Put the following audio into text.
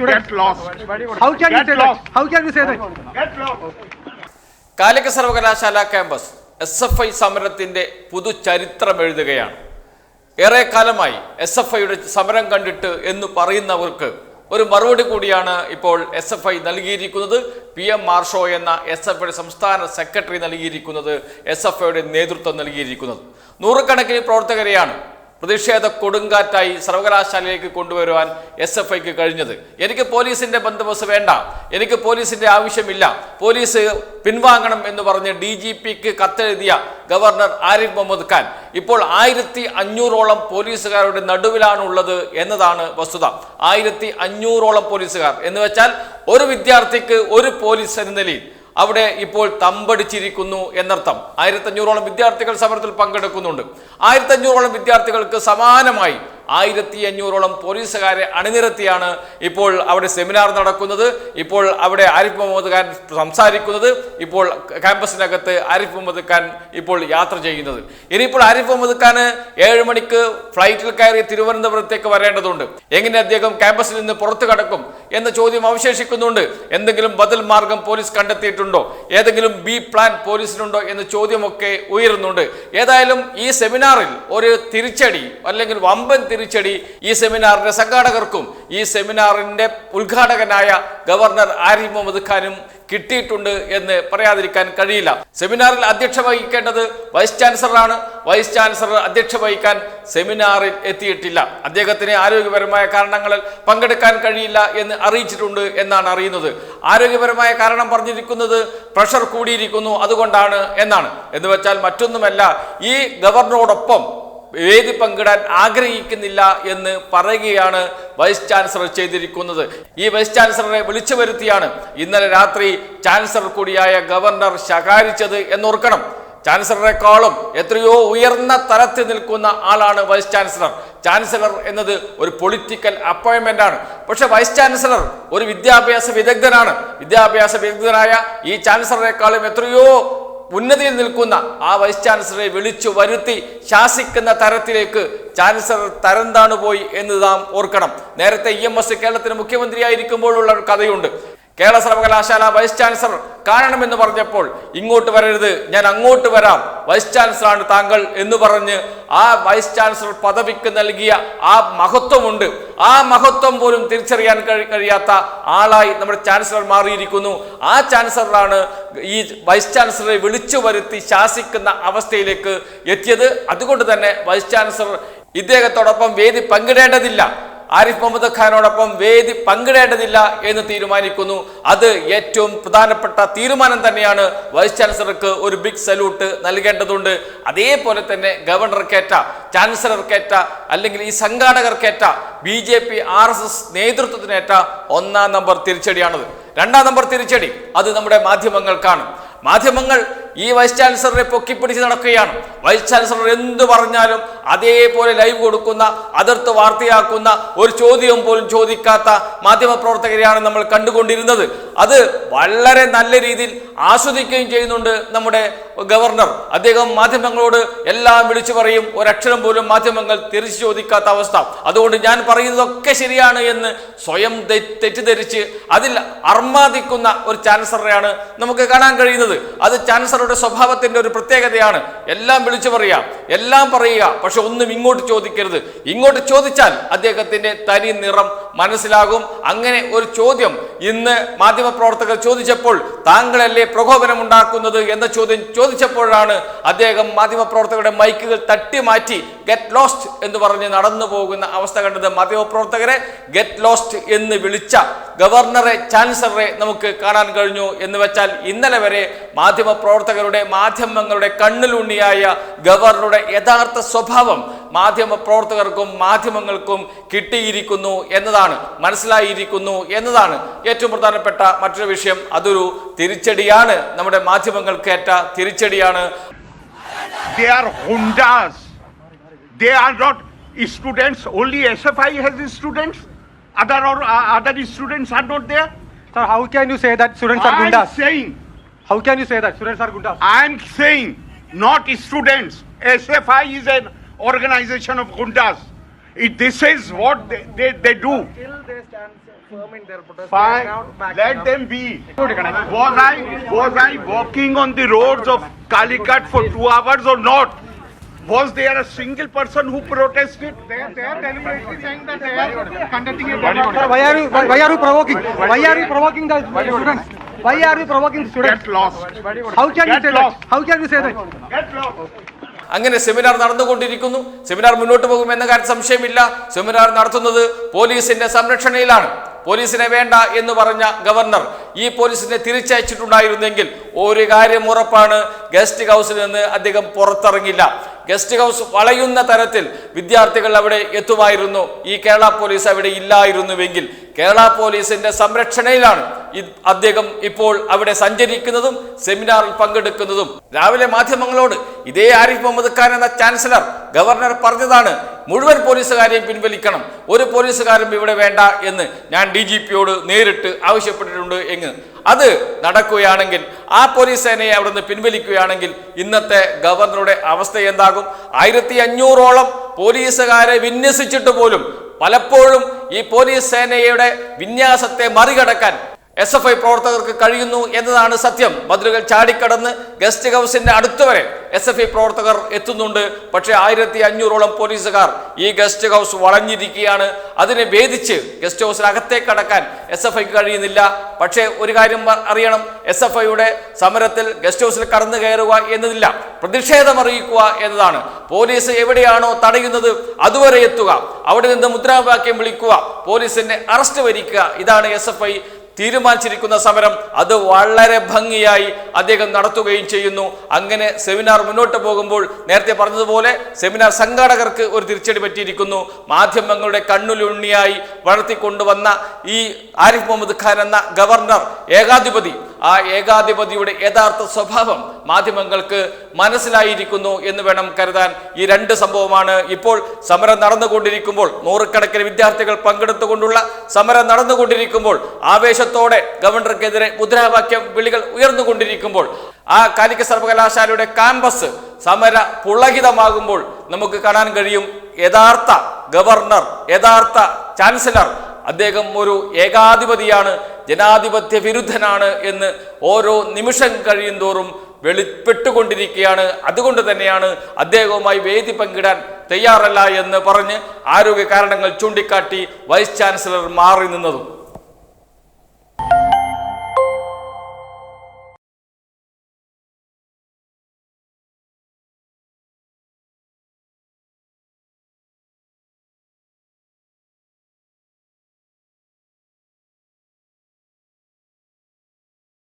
Get lost. How can you Get say lost. that? How can you say that? Get lost. കാലിക സർവകലാശാല campus S F I സമരത്തിന്റെ പുതുചരിത്രം എഴുതുകയാണ് ഏറെ കാലമായി S F ഐയുടെ സമരം കണ്ടിട്ട് എന്ന് പറയുന്നവർക്ക് ഒരു മറുപടി കൂടിയാണ് ഇപ്പോൾ എസ് എഫ് ഐ നൽകിയിരിക്കുന്നത് പി എം മാർഷോ എന്ന എസ് എഫ് ഐയുടെ സംസ്ഥാന സെക്രട്ടറി നൽകിയിരിക്കുന്നത് എസ് എഫ് ഐയുടെ നേതൃത്വം നൽകിയിരിക്കുന്നത് നൂറുകണക്കിന് പ്രവർത്തകരെയാണ് പ്രതിഷേധ കൊടുങ്കാറ്റായി സർവകലാശാലയിലേക്ക് കൊണ്ടുവരുവാൻ എസ് എഫ് ഐക്ക് കഴിഞ്ഞത്. എനിക്ക് പോലീസിന്റെ ബന്ദോബസ്ത് വേണ്ട. എനിക്ക് പോലീസിന്റെ ആവശ്യമില്ല. പോലീസ് പിൻവാങ്ങണം എന്ന് പറഞ്ഞ് ഡി ജി പിക്ക് കത്തെഴുതിയ ഗവർണർ ആരിഫ് മുഹമ്മദ് ഖാൻ. ഇപ്പോൾ ആയിരത്തി അഞ്ഞൂറോളം പോലീസുകാരുടെ നടുവിലാണുള്ളത് എന്നതാണ് വസ്തുത. ആയിരത്തി അഞ്ഞൂറോളം പോലീസുകാർ. എന്ന് വെച്ചാൽ ഒരു വിദ്യാർത്ഥിക്ക് ഒരു പോലീസ് എന്ന നിലയിൽ അവിടെ ഇപ്പോൾ തമ്പടിച്ചിരിക്കുന്നു എന്നർത്ഥം. ആയിരത്തഞ്ഞൂറോളം വിദ്യാർത്ഥികൾ സമരത്തിൽ പങ്കെടുക്കുന്നുണ്ട്. ആയിരത്തഞ്ഞൂറോളം വിദ്യാർത്ഥികൾക്ക് സമാനമായി ആയിരത്തി അഞ്ഞൂറോളം പോലീസുകാരെ അണിനിരത്തിയാണ് ഇപ്പോൾ അവിടെ സെമിനാർ നടക്കുന്നത്. ഇപ്പോൾ അവിടെ ആരിഫ് മുഹമ്മദ് ഖാൻ സംസാരിക്കുന്നത്. ഇപ്പോൾ ക്യാമ്പസിനകത്ത് ആരിഫ് മുഹമ്മദ് ഖാൻ ഇപ്പോൾ യാത്ര ചെയ്യുന്നത്. ഇനിയിപ്പോൾ ആരിഫ് മുഹമ്മദ് ഖാൻ ഏഴ് മണിക്ക് ഫ്ലൈറ്റിൽ കയറി തിരുവനന്തപുരത്തേക്ക് വരേണ്ടതുണ്ട്. എങ്ങനെ അദ്ദേഹം ക്യാമ്പസിൽ നിന്ന് പുറത്തു കടക്കും എന്ന ചോദ്യം അവശേഷിക്കുന്നുണ്ട്. എന്തെങ്കിലും ബദൽ മാർഗം പോലീസ് കണ്ടെത്തിയിട്ടുണ്ടോ? ഏതെങ്കിലും ബി പ്ലാൻ പോലീസിനുണ്ടോ എന്ന ചോദ്യമൊക്കെ ഉയരുന്നുണ്ട്. ഏതായാലും ഈ സെമിനാറിൽ ഒരു തിരിച്ചടി അല്ലെങ്കിൽ വമ്പൻ തിരിച്ചടി ഈ സെമിനാറിന്റെ സംഘാടകർക്കും ഈ സെമിനാറിന്റെ ഉദ്ഘാടകനായ ഗവർണർ ആരിഫ് മുഹമ്മദ് ഖാനും കിട്ടിയിട്ടുണ്ട് എന്ന് പറയാതിരിക്കാൻ കഴിയില്ല. സെമിനാറിൽ അധ്യക്ഷ വഹിക്കേണ്ടത് വൈസ് ചാൻസലറാണ്. വൈസ് ചാൻസലർ അധ്യക്ഷ വഹിക്കാൻ സെമിനാറിൽ എത്തിയിട്ടില്ല. അദ്ദേഹത്തിന് ആരോഗ്യപരമായ കാരണങ്ങളിൽ പങ്കെടുക്കാൻ കഴിയില്ല എന്ന് അറിയിച്ചിട്ടുണ്ട് എന്നാണ് അറിയുന്നത്. ആരോഗ്യപരമായ കാരണം പറഞ്ഞിരിക്കുന്നത് പ്രഷർ കൂടിയിരിക്കുന്നു അതുകൊണ്ടാണ് എന്നാണ്. എന്ന് വെച്ചാൽ മറ്റൊന്നുമല്ല ഈ ഗവർണറോടൊപ്പം വേദി പങ്കിടാൻ ആഗ്രഹിക്കുന്നില്ല എന്ന് പറയുകയാണ് വൈസ് ചാൻസലർ ചെയ്തിരിക്കുന്നത്. ഈ വൈസ് ചാൻസലറെ വിളിച്ചു വരുത്തിയാണ് ഇന്നലെ രാത്രി ചാൻസലർ കൂടിയായ ഗവർണർ ശകാരിച്ചത് എന്നോർക്കണം. ചാൻസലറെക്കാളും എത്രയോ ഉയർന്ന തലത്തിൽ നിൽക്കുന്ന ആളാണ് വൈസ് ചാൻസലർ. ചാൻസലർ എന്നത് ഒരു പൊളിറ്റിക്കൽ അപ്പോയിൻമെന്റ് ആണ് പക്ഷെ വൈസ് ചാൻസലർ ഒരു വിദ്യാഭ്യാസ വിദഗ്ധനാണ്. വിദ്യാഭ്യാസ വിദഗ്ധനായ ഈ ചാൻസലറെക്കാളും എത്രയോ ഉന്നതിയിൽ നിൽക്കുന്ന ആ വൈസ് ചാൻസലറെ വിളിച്ചു വരുത്തി ശാസിക്കുന്ന തരത്തിലേക്ക് ചാൻസലർ തരം താണുപോയി എന്ന് നാം ഓർക്കണം. നേരത്തെ ഇ എം എസ് കേരളത്തിന് മുഖ്യമന്ത്രിയായിരിക്കുമ്പോഴുള്ള കഥയുണ്ട്. കേരള സർവകലാശാല വൈസ് ചാൻസലർ കാണണമെന്ന് പറഞ്ഞപ്പോൾ ഇങ്ങോട്ട് വരരുത് ഞാൻ അങ്ങോട്ട് വരാം. വൈസ് ചാൻസലറാണ് താങ്കൾ എന്ന് പറഞ്ഞ് ആ വൈസ് ചാൻസലർ പദവിക്ക് നൽകിയ ആ മഹത്വമുണ്ട്. ആ മഹത്വം പോലും തിരിച്ചറിയാൻ കഴി- കഴിയാത്ത ആളായി നമ്മുടെ ചാൻസലർ മാറിയിരിക്കുന്നു. ആ ചാൻസലറാണ് ഈ വൈസ് ചാൻസലറെ വിളിച്ചു വരുത്തി ശാസിക്കുന്ന അവസ്ഥയിലേക്ക് എത്തിയത്. അതുകൊണ്ട് തന്നെ വൈസ് ചാൻസലർ ഇദ്ദേഹത്തോടൊപ്പം വേദി പങ്കിടേണ്ടതില്ല. ആരിഫ് മുഹമ്മദ് ഖാനോടൊപ്പം വേദി പങ്കിടേണ്ടതില്ല എന്ന് തീരുമാനിക്കുന്നു. അത് ഏറ്റവും പ്രധാനപ്പെട്ട തീരുമാനം തന്നെയാണ് വൈസ് ചാൻസലർക്ക് ഒരു ബിഗ് സല്യൂട്ട് നൽകേണ്ടതുണ്ട്. അതേപോലെ തന്നെ ഗവർണർക്കേറ്റ ചാൻസലർക്കേറ്റ അല്ലെങ്കിൽ ഈ സംഘാടകർക്കേറ്റ B J P R S S നേതൃത്വത്തിനേറ്റ ഒന്നാം നമ്പർ തിരിച്ചടിയാണത്. രണ്ടാം നമ്പർ തിരിച്ചടി അത് നമ്മുടെ മാധ്യമങ്ങൾക്കാണ് മാധ്യമങ്ങൾ ഈ വൈസ് ചാൻസലറെ പൊക്കിപ്പിടിച്ച് നടക്കുകയാണ്. വൈസ് ചാൻസലർ എന്തു പറഞ്ഞാലും അതേപോലെ ലൈവ് കൊടുക്കുന്ന അതിർത്ത് വാർത്തയാക്കുന്ന ഒരു ചോദ്യം പോലും ചോദിക്കാത്ത മാധ്യമപ്രവർത്തകരെയാണ് നമ്മൾ കണ്ടുകൊണ്ടിരുന്നത്. അത് വളരെ നല്ല രീതിയിൽ ആസ്വദിക്കുകയും ചെയ്യുന്നുണ്ട് നമ്മുടെ ഗവർണർ. അദ്ദേഹം മാധ്യമങ്ങളോട് എല്ലാം വിളിച്ചു പറയും. ഒരക്ഷരം പോലും മാധ്യമങ്ങൾ തിരിച്ചു ചോദിക്കാത്ത അവസ്ഥ. അതുകൊണ്ട് ഞാൻ പറയുന്നതൊക്കെ ശരിയാണ് എന്ന് സ്വയം തെറ്റിദ്ധരിച്ച് അതിൽ അർമാദിക്കുന്ന ഒരു ചാൻസലറെയാണ് നമുക്ക് കാണാൻ കഴിയുന്നത്. അത് ചാൻസലറുടെ സ്വഭാവത്തിന്റെ ഒരു പ്രത്യേകതയാണ്. എല്ലാം വിളിച്ചു പറയാം എല്ലാം പറയുക പക്ഷെ ഒന്നും ഇങ്ങോട്ട് ചോദിക്കരുത്. ഇങ്ങോട്ട് ചോദിച്ചാൽ അദ്ദേഹത്തിന്റെ തനി നിറം മനസ്സിലാകും. അങ്ങനെ ഒരു ചോദ്യം ഇന്ന് മാധ്യമപ്രവർത്തകർ ചോദിച്ചപ്പോൾ താങ്കളല്ലേ പ്രകോപനം ഉണ്ടാക്കുന്നത് എന്ന ചോദ്യം ചോദിച്ചപ്പോഴാണ് അദ്ദേഹം മാധ്യമപ്രവർത്തകരുടെ മൈക്കുകൾ തട്ടി മാറ്റി ഗെറ്റ് ലോസ്റ്റ് എന്ന് പറഞ്ഞ് നടന്നു പോകുന്ന അവസ്ഥ കണ്ടത്. മാധ്യമപ്രവർത്തകരെ ഗെറ്റ് ലോസ്റ്റ് എന്ന് വിളിച്ച ഗവർണറെ ചാൻസലറെ നമുക്ക് കാണാൻ കഴിഞ്ഞു എന്ന് വെച്ചാൽ ഇന്നലെ വരെ മാധ്യമപ്രവർത്തകരുടെ മാധ്യമങ്ങളുടെ കണ്ണിലുണ്ണിയായ ഗവർണറുടെ യഥാർത്ഥ സ്വഭാവം മാധ്യമ പ്രവർത്തകർക്കും മാധ്യമങ്ങൾക്കും കിട്ടിയിരിക്കുന്നു എന്നതാണ് മനസ്സിലായിരിക്കുന്നു എന്നതാണ് ഏറ്റവും പ്രധാനപ്പെട്ട മറ്റൊരു വിഷയം അതൊരു തിരിച്ചടിയാണ് നമ്മുടെ തിരിച്ചടിയാണ്. They are not students. Only SFI has students. Other or uh, other students are not there. Sir, how can you say that students are I am saying, How can you say that students are gundas? I am saying, not students. SFI is an organization of Hondas. It, this is what they, they, they do. Till they stand firm in their protest. Fine, now let up. them be. Was I, was I walking on the roads of Calicut for two hours or not? Was there a single person who protested? They are, they are deliberately saying that they are conducting a Sir, Why are you, why why are you provoking? Why are you provoking the students? Why are you provoking the students? Get lost. How can you say lost. that? How can you say that? Get lost. അങ്ങനെ seminar നടന്നുകൊണ്ടിരിക്കുന്നു. Seminar മുന്നോട്ട് പോകും എന്ന കാര്യം സംശയമില്ല. Seminar നടത്തുന്നത് പോലീസിന്റെ സംരക്ഷണയിലാണ്. പോലീസിനെ വേണ്ട എന്ന് പറഞ്ഞ ഗവർണർ ഈ പോലീസിനെ തിരിച്ചയച്ചിട്ടുണ്ടായിരുന്നെങ്കിൽ ഒരു കാര്യം ഉറപ്പാണ് ഗസ്റ്റ് ഹൗസിൽ നിന്ന് അദ്ദേഹം പുറത്തിറങ്ങില്ല. ഗസ്റ്റ് ഹൗസ് വളയുന്ന തരത്തിൽ വിദ്യാർത്ഥികൾ അവിടെ എത്തുമായിരുന്നു. ഈ കേരള പോലീസ് അവിടെ ഇല്ലായിരുന്നുവെങ്കിൽ കേരള പോലീസിന്റെ സംരക്ഷണയിലാണ് അദ്ദേഹം ഇപ്പോൾ അവിടെ സഞ്ചരിക്കുന്നതും സെമിനാറിൽ പങ്കെടുക്കുന്നതും. രാവിലെ മാധ്യമങ്ങളോട് ഇതേ ആരിഫ് മുഹമ്മദ് ഖാൻ എന്ന ചാൻസലർ ഗവർണർ പറഞ്ഞതാണ് മുഴുവൻ പോലീസുകാരെയും പിൻവലിക്കണം. ഒരു പോലീസുകാരും ഇവിടെ വേണ്ട എന്ന് ഞാൻ ഡി നേരിട്ട് ആവശ്യപ്പെട്ടിട്ടുണ്ട് എന്ന്. അത് നടക്കുകയാണെങ്കിൽ ആ പോലീസ് സേനയെ അവിടെ നിന്ന് പിൻവലിക്കുകയാണെങ്കിൽ ഇന്നത്തെ ഗവർണറുടെ അവസ്ഥ എന്താകും? ആയിരത്തി അഞ്ഞൂറോളം പോലീസുകാരെ വിന്യസിച്ചിട്ട് പോലും പലപ്പോഴും ഈ പോലീസ് സേനയുടെ വിന്യാസത്തെ മറികടക്കാൻ എസ് എഫ് ഐ പ്രവർത്തകർക്ക് കഴിയുന്നു എന്നതാണ് സത്യം. മതിലുകൾ ചാടിക്കടന്ന് ഗസ്റ്റ് ഹൗസിന്റെ അടുത്തുവരെ എസ് എഫ് ഐ പ്രവർത്തകർ എത്തുന്നുണ്ട്. പക്ഷേ ആയിരത്തി അഞ്ഞൂറോളം പോലീസുകാർ ഈ ഗസ്റ്റ് ഹൗസ് വളഞ്ഞിരിക്കുകയാണ്. അതിനെ ഭേദിച്ച് ഗസ്റ്റ് ഹൗസിനകത്തേക്ക് കടക്കാൻ എസ് എഫ് ഐക്ക് കഴിയുന്നില്ല. പക്ഷേ ഒരു കാര്യം അറിയണം. എസ് എഫ് ഐയുടെ സമരത്തിൽ ഗസ്റ്റ് ഹൗസിൽ കടന്നു കയറുക എന്നതില്ല. പ്രതിഷേധം അറിയിക്കുക എന്നതാണ്. പോലീസ് എവിടെയാണോ തടയുന്നത് അതുവരെ എത്തുക. അവിടെ നിന്ന് മുദ്രാവാക്യം വിളിക്കുക. പോലീസിനെ അറസ്റ്റ് വരിക്കുക. ഇതാണ് എസ് എഫ് ഐ തീരുമാനിച്ചിരിക്കുന്ന സമരം അത് വളരെ ഭംഗിയായി അദ്ദേഹം നടത്തുകയും ചെയ്യുന്നു. അങ്ങനെ സെമിനാർ മുന്നോട്ട് പോകുമ്പോൾ നേരത്തെ പറഞ്ഞതുപോലെ സെമിനാർ സംഘാടകർക്ക് ഒരു തിരിച്ചടി പറ്റിയിരിക്കുന്നു. മാധ്യമങ്ങളുടെ കണ്ണുലുണ്ണിയായി വളർത്തിക്കൊണ്ടുവന്ന ഈ ആരിഫ് മുഹമ്മദ് ഖാൻ എന്ന ഗവർണർ ഏകാധിപതി ആ ഏകാധിപതിയുടെ യഥാർത്ഥ സ്വഭാവം മാധ്യമങ്ങൾക്ക് മനസ്സിലായിരിക്കുന്നു എന്ന് വേണം കരുതാൻ. ഈ രണ്ട് സംഭവമാണ് ഇപ്പോൾ സമരം നടന്നുകൊണ്ടിരിക്കുമ്പോൾ നൂറുകണക്കിന് വിദ്യാർത്ഥികൾ പങ്കെടുത്തുകൊണ്ടുള്ള സമരം നടന്നുകൊണ്ടിരിക്കുമ്പോൾ ആവേശത്തോടെ ഗവർണർക്കെതിരെ മുദ്രാവാക്യം വിളികൾ ഉയർന്നുകൊണ്ടിരിക്കുമ്പോൾ ആ കാലിക്ക സർവകലാശാലയുടെ ക്യാമ്പസ് സമര പുളകിതമാകുമ്പോൾ നമുക്ക് കാണാൻ കഴിയും യഥാർത്ഥ ഗവർണർ യഥാർത്ഥ ചാൻസലർ അദ്ദേഹം ഒരു ഏകാധിപതിയാണ് ജനാധിപത്യ വിരുദ്ധനാണ് എന്ന് ഓരോ നിമിഷം കഴിയുന്തോറും വെളിപ്പെട്ടുകൊണ്ടിരിക്കുകയാണ്. അതുകൊണ്ട് തന്നെയാണ് അദ്ദേഹവുമായി വേദി പങ്കിടാൻ തയ്യാറല്ല എന്ന് പറഞ്ഞ് ആരോഗ്യ കാരണങ്ങൾ ചൂണ്ടിക്കാട്ടി വൈസ് ചാൻസലർ മാറി നിന്നതും.